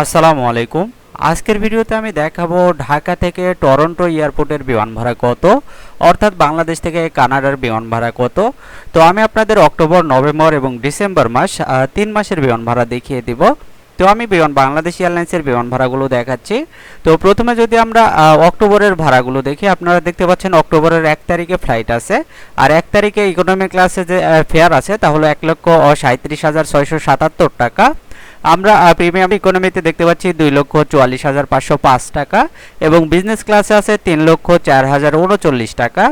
আসসালামু আলাইকুম। আজকের ভিডিওতে আমি দেখাবো ঢাকা থেকে টরন্টো এয়ারপোর্টের বিমান ভাড়া কত, অর্থাৎ বাংলাদেশ থেকে কানাডার বিমান ভাড়া কত। তো আমি আপনাদের অক্টোবর, নভেম্বর এবং ডিসেম্বর মাস তিন মাসের বিমান ভাড়া দেখিয়ে দিব। তো আমি বিমান, বাংলাদেশ এয়ারলাইন্সের বিমান ভাড়াগুলো দেখাচ্ছি। তো প্রথমে যদি আমরা অক্টোবরের ভাড়াগুলো দেখি, আপনারা দেখতে পাচ্ছেন অক্টোবরের এক তারিখে ফ্লাইট আছে। আর এক তারিখে ইকোনমি ক্লাসে যে ফেয়ার আছে তাহলে এক লক্ষ সাঁত্রিশ হাজার ছয়শো সাতাত্তর টাকা। আমরা প্রিমিয়াম ইকোনমিতে দেখতে পাচ্ছি দুই লক্ষ চুয়াল্লিশ হাজার পাঁচশো পাঁচ টাকা এবং বিজনেস ক্লাসে আছে তিন লক্ষ চার হাজার উনচল্লিশ টাকা।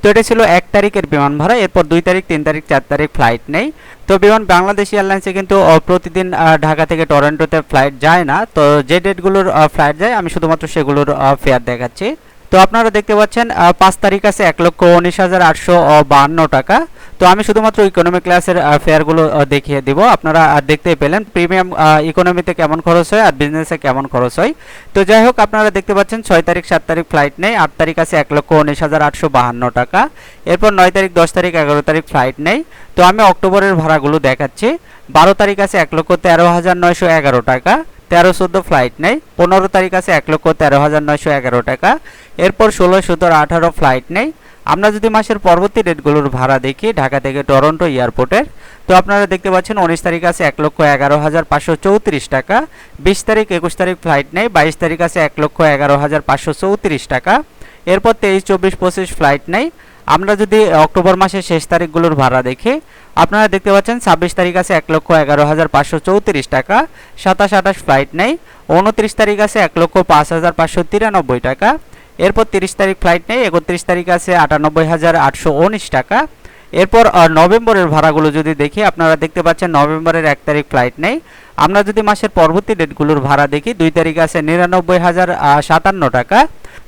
তো এটা ছিল এক তারিখের বিমান ভাড়া, এরপর দুই তারিখ, তিন তারিখ, চার তারিখ ফ্লাইট নেই। তো বিমান বাংলাদেশ এয়ারলাইন্সে কিন্তু প্রতিদিন ঢাকা থেকে টরন্টোতে ফ্লাইট যায় না। তো যে ডেটগুলোর ফ্লাইট যায়, আমি শুধুমাত্র সেগুলোর ফেয়ার দেখাচ্ছি। তো আপনারা দেখতে পাচ্ছেন পাঁচ তারিখ আছে এক লক্ষ উনিশ হাজার আটশো বাহান্ন টাকা। তো আমি শুধুমাত্র ইকোনমি ক্লাসের ফেয়ারগুলো দেখিয়ে দিব। আপনারা আহ, দেখতেই পেলেন প্রিমিয়াম ইকোনমিতে কেমন খরচ হয় আর বিজনেসে কেমন খরচ হয়। তো যাই হোক আপনারা দেখতে পাচ্ছেন ছয় তারিখ সাত তারিখ ফ্লাইট নেই আট তারিখ আছে এক লক্ষ উনিশ হাজার আটশো বাহান্ন টাকা। এরপর নয় তারিখ দশ তারিখ এগারো তারিখ ফ্লাইট নেই। তো আমি অক্টোবরের ভাড়াগুলো দেখাচ্ছি। বারো তারিখ আছে এক লক্ষ তেরো হাজার নয়শো এগারো টাকা। তেরো চোদ্দ ফ্লাইট নেই। পনেরো তারিখ আছে এক লক্ষ তেরো হাজার নয়শো এগারো টাকা। এরপর ষোলো সতেরো আঠারো ফ্লাইট নেই। আমরা যদি মাসের পরবর্তী ডেটগুলোর ভাড়া দেখি, ঢাকা থেকে টরন্টো এয়ারপোর্টের, তো আপনারা দেখতে পাচ্ছেন উনিশ তারিখ আছে এক লক্ষ এগারো হাজার পাঁচশো চৌত্রিশ টাকা, বিশ তারিখ, একুশ তারিখ ফ্লাইট নেই, বাইশ তারিখ আছে এক লক্ষ এগারো হাজার পাঁচশো চৌত্রিশ টাকা, এরপর তেইশ, চব্বিশ, পঁচিশ ফ্লাইট নেই। আমরা যদি অক্টোবর মাসের শেষ তারিখগুলোর ভাড়া দেখি, আপনারা দেখতে পাচ্ছেন ছাব্বিশ তারিখ আছে এক লক্ষ এগারো হাজার পাঁচশো চৌত্রিশ টাকা, সাতাশ, আঠাশ ফ্লাইট নেই, উনত্রিশ তারিখ আছে এক লক্ষ পাঁচ হাজার পাঁচশো তিরানব্বই টাকা এরপর তিরিশ তারিখ ফ্লাইট নেই, একত্রিশ তারিখ আছে আটানব্বই হাজার আটশো উনিশ টাকা। এরপর নভেম্বরের ভাড়াগুলো যদি দেখি, আপনারা দেখতে পাচ্ছেন নভেম্বরের এক তারিখ ফ্লাইট নেই। আমরা যদি মাসের পরবর্তী ডেটগুলোর ভাড়া দেখি, দুই তারিখ আছে নিরানব্বই হাজার সাতান্ন টাকা।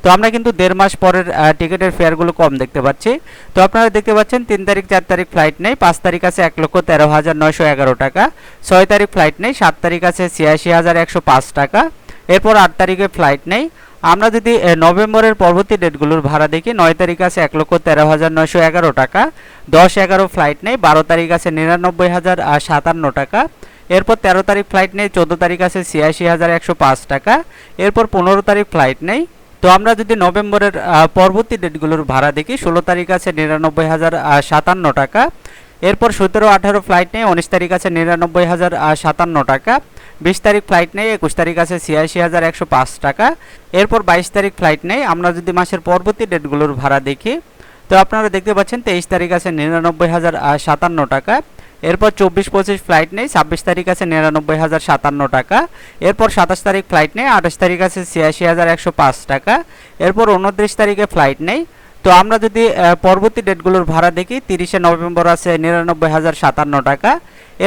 তো আমরা কিন্তু দেড় মাস পরের টিকিটের ফেয়ারগুলো কম দেখতে পাচ্ছি। তো আপনারা দেখতে পাচ্ছেন, তিন তারিখ, চার তারিখ ফ্লাইট নেই, পাঁচ তারিখ আছে এক লক্ষ তেরো হাজার নয়শো এগারো টাকা। ছয় তারিখ ফ্লাইট নেই, সাত তারিখ আছে ছিয়াশি হাজার একশো পাঁচ টাকা। এরপর আট তারিখে ফ্লাইট নেই। আমরা যদি নভেম্বরের পরবর্তী ডেটগুলোর ভাড়া দেখি, নয় তারিখ আছে এক লক্ষ তেরো হাজার নয়শো এগারো টাকা, দশ এগারো ফ্লাইট নেই, বারো তারিখ আছে নিরানব্বই হাজার সাতান্ন টাকা, এরপর তেরো তারিখ ফ্লাইট নেই, চোদ্দ তারিখ আছে ছিয়াশি হাজার একশো পাঁচ টাকা, এরপর পনেরো তারিখ ফ্লাইট নেই। তো আমরা যদি নভেম্বরের পরবর্তী ডেটগুলোর ভাড়া দেখি, ষোলো তারিখ আছে নিরানব্বই হাজার সাতান্ন টাকা, এরপর সতেরো আঠারো ফ্লাইট নেই, উনিশ তারিখ আছে নিরানব্বই হাজার সাতান্ন টাকা বিশ তারিখ ফ্লাইট নেই, একুশ তারিখ আছে ছিয়াশি হাজার একশো পাঁচ টাকা। এরপর বাইশ তারিখ ফ্লাইট নেই, আমরা যদি মাসের পরবর্তী ডেটগুলোর ভাড়া দেখি, তো আপনারা দেখতে পাচ্ছেন তেইশ তারিখ আছে নিরানব্বই হাজার সাতান্ন টাকা। এরপর চব্বিশ, পঁচিশ ফ্লাইট নেই, ছাব্বিশ তারিখ আছে নিরানব্বই হাজার, সাতান্ন টাকা। এরপর সাতাশ তারিখ ফ্লাইট নেই, আঠাশ তারিখ আছে ছিয়াশি হাজার, একশো পাঁচ টাকা। এরপর উনত্রিশ তারিখে ফ্লাইট নেই তো আমরা যদি পরবর্তী ডেটগুলোর ভাড়া দেখি, তিরিশে নভেম্বর আছে নিরানব্বই হাজার সাতান্ন টাকা।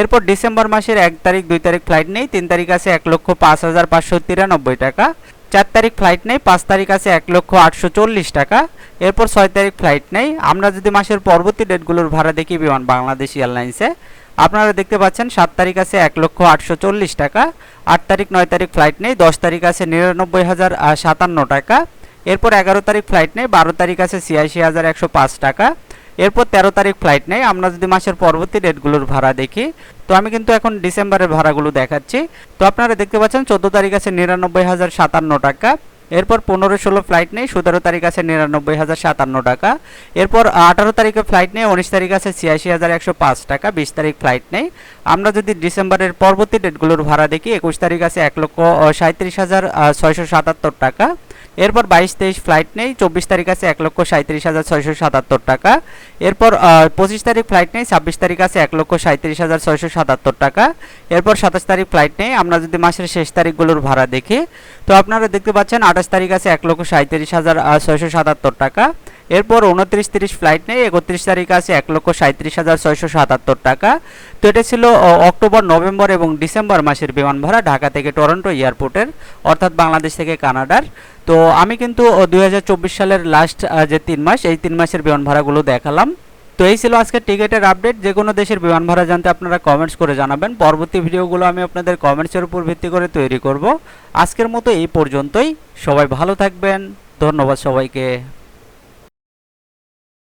এরপর ডিসেম্বর মাসের এক তারিখ, দুই তারিখ ফ্লাইট নেই, তিন তারিখ আছে এক লক্ষ পাঁচ হাজার পাঁচশো তিরানব্বই টাকা। চার তারিখ ফ্লাইট নেই, পাঁচ তারিখ আছে এক লক্ষ আটশো চল্লিশ টাকা। এরপর ছয় তারিখ ফ্লাইট নেই। আমরা যদি মাসের পরবর্তী ডেটগুলোর ভাড়া দেখি বিমান বাংলাদেশ এয়ারলাইন্সে, আপনারা দেখতে পাচ্ছেন সাত তারিখ আছে এক লক্ষ আটশো চল্লিশ টাকা, আট তারিখ, নয় তারিখ ফ্লাইট নেই, দশ তারিখ আছে নিরানব্বই হাজার সাতান্ন টাকা। এরপর এগারো তারিখ ফ্লাইট নেই, বারো তারিখ আছে ছিয়াশি হাজার একশো পাঁচ টাকা। এরপর তেরো তারিখ ফ্লাইট নেই, আমরা যদি মাসের পরবর্তী ডেটগুলোর ভাড়া দেখি, তো আমি কিন্তু এখন ডিসেম্বরের ভাড়াগুলো দেখাচ্ছি। তো আপনারা দেখতে পাচ্ছেন, চোদ্দ তারিখ আছে নিরানব্বই হাজার সাতান্ন টাকা, এরপর পনেরো ষোলো ফ্লাইট নেই, সতেরো তারিখ আছে নিরানব্বই হাজার সাতান্ন টাকা, এরপর আঠারো তারিখে ফ্লাইট নেই, উনিশ তারিখ আছে ছিয়াশি হাজার একশো পাঁচ টাকা, বিশ তারিখ ফ্লাইট নেই। আমরা যদি ডিসেম্বরের পরবর্তী ডেটগুলোর ভাড়া দেখি, একুশ তারিখ আছে এক লক্ষ সাঁত্রিশ হাজার ছয়শো সাতাত্তর টাকা এরপর বাইশ তেইশ ফ্লাইট নেই, চব্বিশ তারিখ আছে এক লক্ষ সাঁত্রিশ হাজার ছয়শো সাতাত্তর টাকা। এরপর পঁচিশ তারিখ ফ্লাইট নেই, ছাব্বিশ তারিখ আছে এক লক্ষ সাঁত্রিশ হাজার ছয়শো সাতাত্তর টাকা। এরপর সাতাশ তারিখ ফ্লাইট নেই, আমরা যদি মাসের শেষ তারিখগুলোর ভাড়া দেখি। তো আপনারা দেখতে পাচ্ছেন আঠাশ তারিখ আছে এক লক্ষ সাঁত্রিশ হাজার ছয়শো সাতাত্তর টাকা। এরপর উনত্রিশ তিরিশ ফ্লাইট নেই, একত্রিশ তারিখ আছে এক লক্ষ সাঁত্রিশ হাজার ছয়শো সাতাত্তর টাকা। তো এটা ছিল অক্টোবর, নভেম্বর এবং ডিসেম্বর মাসের বিমান ভাড়া ঢাকা থেকে টরন্টো এয়ারপোর্টের, অর্থাৎ বাংলাদেশ থেকে কানাডার। তো আমি কিন্তু দুই হাজার চব্বিশ সালের লাস্ট যে তিন মাস, এই তিন মাসের বিমান ভাড়াগুলো দেখালাম। তো এই ছিল আজকের টিকিটের আপডেট যে কোনো দেশের বিমান ভাড়া জানতে আপনারা কমেন্টস করে জানাবেন। পরবর্তী ভিডিওগুলো আমি আপনাদের কমেন্টসের উপর ভিত্তি করে তৈরি করব। আজকের মতো এই পর্যন্তই। সবাই ভালো থাকবেন। ধন্যবাদ সবাইকে।